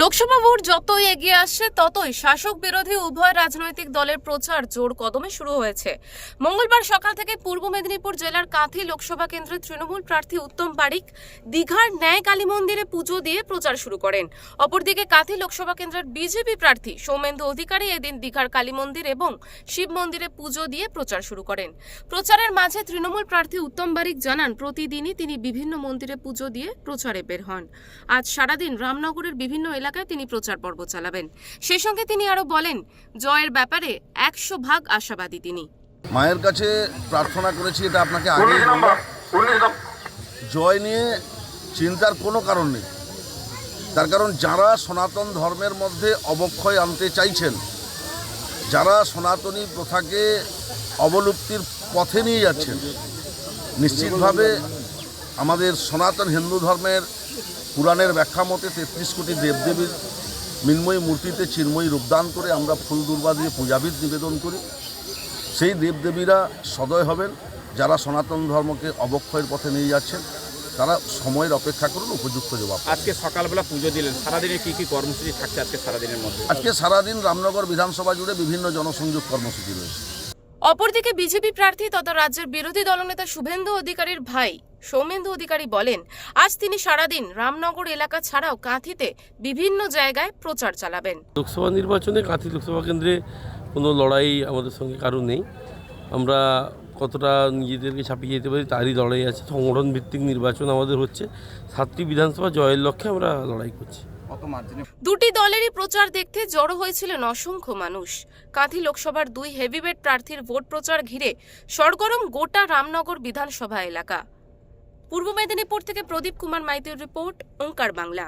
Lok Sabha vote যতই এগিয়ে আসছে ততই শাসক বিরোধী উভয় রাজনৈতিক দলের প্রচার জোর কদমে শুরু হয়েছে। মঙ্গলবার সকাল থেকে পূর্ব মেদিনীপুর জেলার কাঁথি লোকসভা কেন্দ্রের তৃণমূল প্রার্থী উত্তম পারিক দীঘার ন্যায় কালী মন্দিরে পুজো দিয়ে প্রচার শুরু করেন। অপরদিকে কাঁথি লোকসভা কেন্দ্রের বিজেপি প্রার্থী সৌমেন্দু অধিকারী এদিন দীঘার কালী মন্দির এবং শিব মন্দিরে পুজো দিয়ে প্রচার শুরু করেন। প্রচারের মাঝে তৃণমূল প্রার্থী উত্তম বারিক জানান, প্রতিদিনই তিনি বিভিন্ন মন্দিরে পুজো দিয়ে প্রচারে বের হন। আজ সারাদিন রামনগরের বিভিন্ন এলাকায় তিনি প্রচার পর্ব চালাবেন। সেই সঙ্গে তিনি আরও বলেন জয়ের ব্যাপারে একশো ভাগ আশাবাদী তিনি। মায়ের কাছে প্রার্থনা করেছি এটা আপনাকে বললাম। জয় নিয়ে চিন্তার কোনো কারণ নেই। তার কারণ যারা সনাতন ধর্মের মধ্যে অবক্ষয় আনতে চাইছেন যারা সনাতনী প্রথাকে অবলুপ্তির পথে নিয়ে যাচ্ছেন নিশ্চিতভাবে আমাদের সনাতন হিন্দু ধর্মের পুরাণের ব্যাখ্যা মতে তেত্রিশ কোটি দেবদেবীর মৃন্ময়ী মূর্তিতে চিন্ময়ী রূপদান করে আমরা ফুল দুর্বা দিয়ে পূজাবিদ নিবেদন করি। সেই দেবদেবীরা সদয় হবেন যারা সনাতন ধর্মকে অবক্ষয়ের পথে নিয়ে যাচ্ছেন তারা সময়ের অপেক্ষা করুন উপযুক্ত জবাব আজকে সকালবেলা পুজো দিলেন সারাদিনে কি কি কর্মসূচি থাকছে আজকে সারাদিনের মধ্যে? আজকে সারাদিন রামনগর বিধানসভা জুড়ে বিভিন্ন জনসংযোগ কর্মসূচি রয়েছে। অপরদিকে বিজেপি প্রার্থী তথা রাজ্যের বিরোধী দলনেতা শুভেন্দু অধিকারীর ভাই সৌমেন্দু অধিকারী বলেন, আজ তিনি সারাদিন রামনগর এলাকা ছাড়াও কাঁথিতে বিভিন্ন জায়গায় প্রচার চালাবেন। লোকসভা নির্বাচনে কাঁথি লোকসভা কেন্দ্রে কোনো লড়াই আমাদের সঙ্গে কারও নেই। আমরা কতটা নিজেদেরকে ছাপিয়ে যেতে পারি তারই লড়াই আছে। সংগঠন ভিত্তিক নির্বাচন আমাদের হচ্ছে। সাতটি বিধানসভা জয়ের লক্ষ্যে আমরা লড়াই করছি। দুটি দলেরই প্রচার দেখতে জড়ো হয়েছিলেন অসংখ্য মানুষ। কাঁথি লোকসভার দুই হেভিওয়েট প্রার্থীর ভোট প্রচার ঘিরে সরগরম গোটা রামনগর বিধানসভা এলাকা। পূর্ব মেদিনীপুর থেকে প্রদীপ কুমার মাইতির রিপোর্ট, ওঙ্কার বাংলা।